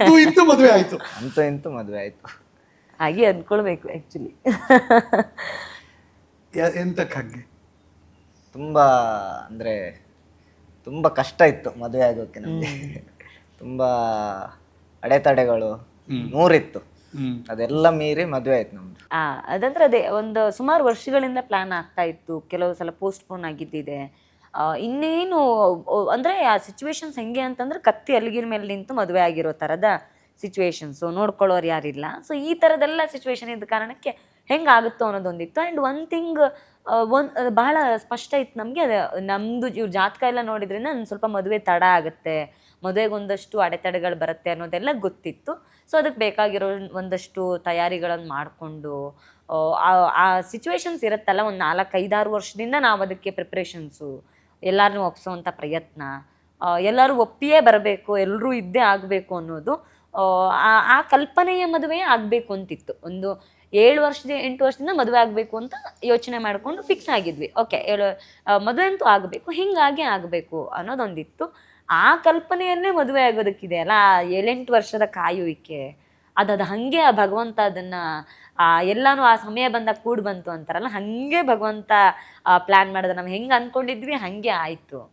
ಅಂತೂ ಇಂತೂ ಮದುವೆ ಆಯ್ತು. ಅಂತ ಇಂತೂ ಮದುವೆ ಆಯ್ತು. ಹಾಗೆ ಅನ್ಕೊಳ್ಬೇಕು ಆ್ಯಕ್ಚುಲಿ ಯ- ಎಂತಕ್ಕೆ ಹಾಗೆ? ತುಂಬಾ ಅಂದ್ರೆ ತುಂಬಾ ಕಷ್ಟ ಇತ್ತು ಮದುವೆ ಆಗೋಕೆ ನಮಗೆ. ತುಂಬಾ ಅಡೆತಡೆಗಳು ನೂರಿತ್ತು. ಅದೆಲ್ಲ ಮೀರಿ ಮದುವೆ ಆಯ್ತು ನಮ್ದು. ಆ ಅದಂದ್ರೆ ಅದೇ ಒಂದು ಸುಮಾರು ವರ್ಷಗಳಿಂದ ಪ್ಲಾನ್ ಆಗ್ತಾ ಇತ್ತು. ಕೆಲವು ಸಲ ಪೋಸ್ಟ್ಪೋನ್ ಆಗಿದ್ದಿದೆ. ಇನ್ನೇನು ಅಂದರೆ ಆ ಸಿಚುವೇಶನ್ಸ್ ಹೆಂಗೆ ಅಂತಂದ್ರೆ ಕತ್ತಿ ಅಲ್ಲಿಗಿನ ಮೇಲೆ ನಿಂತು ಮದುವೆ ಆಗಿರೋ ಥರದ ಸಿಚುವೇಶನ್ಸು ನೋಡ್ಕೊಳ್ಳೋರು ಯಾರಿಲ್ಲ. ಸೊ ಈ ಥರದೆಲ್ಲ ಸಿಚುವೇಶನ್ ಇದ್ದ ಕಾರಣಕ್ಕೆ ಹೆಂಗಾಗುತ್ತೋ ಅನ್ನೋದೊಂದಿತ್ತು. ಆ್ಯಂಡ್ ಒನ್ ಥಿಂಗ್ ಒಂದು ಬಹಳ ಸ್ಪಷ್ಟ ಇತ್ತು ನಮಗೆ, ಅದು ನಮ್ಮದು ಇವ್ರ ಜಾತಕ ಎಲ್ಲ ನೋಡಿದ್ರಿಂದ ಒಂದು ಸ್ವಲ್ಪ ಮದುವೆ ತಡ ಆಗುತ್ತೆ. ಮದುವೆಗೆ ಒಂದಷ್ಟು ಅಡೆತಡೆಗಳು ಬರುತ್ತೆ ಅನ್ನೋದೆಲ್ಲ ಗೊತ್ತಿತ್ತು. ಸೊ ಅದಕ್ಕೆ ಬೇಕಾಗಿರೋ ಒಂದಷ್ಟು ತಯಾರಿಗಳನ್ನು ಮಾಡಿಕೊಂಡು, ಆ ಸಿಚುವೇಶನ್ಸ್ ಇರುತ್ತಲ್ಲ, ಒಂದು ನಾಲ್ಕು ಐದಾರು ವರ್ಷದಿಂದ ನಾವು ಅದಕ್ಕೆ ಪ್ರಿಪ್ರೇಷನ್ಸು ಎಲ್ಲರನ್ನೂ ಒಪ್ಸೋವಂಥ ಪ್ರಯತ್ನ ಎಲ್ಲರೂ ಒಪ್ಪಿಯೇ ಬರಬೇಕು ಎಲ್ಲರೂ ಇದ್ದೇ ಆಗಬೇಕು ಅನ್ನೋದು ಆ, ಕಲ್ಪನೆಯ ಮದುವೆ ಆಗಬೇಕು ಅಂತಿತ್ತು. ಒಂದು ಏಳು ವರ್ಷದ ಎಂಟು ವರ್ಷದಿಂದ ಮದುವೆ ಆಗಬೇಕು ಅಂತ ಯೋಚನೆ ಮಾಡಿಕೊಂಡು ಫಿಕ್ಸ್ ಆಗಿದ್ವಿ. ಓಕೆ ಏಳು ಮದುವೆ ಅಂತೂ ಆಗಬೇಕು ಹಿಂಗಾಗಿ ಆಗಬೇಕು ಅನ್ನೋದೊಂದಿತ್ತು. ಆ ಕಲ್ಪನೆಯನ್ನೇ ಮದುವೆ ಆಗೋದಕ್ಕಿದೆ ಅಲ್ಲ ಏಳೆಂಟು ವರ್ಷದ ಕಾಯುವಿಕೆ ಅದದು ಹಾಗೆ ಆ ಭಗವಂತ ಅದನ್ನ ಆ, ಎಲ್ಲಾನು ಆ ಸಮಯ ಬಂದಾಗ ಕೂಡ್ ಬಂತು ಅಂತಾರಲ್ಲ, ಹಾಗೆ ಭಗವಂತ ಪ್ಲ್ಯಾನ್ ಮಾಡಿದ. ನಾವು ಹೆಂಗೆ ಅಂದ್ಕೊಂಡಿದ್ವಿ ಹಾಗೆ ಆಯಿತು.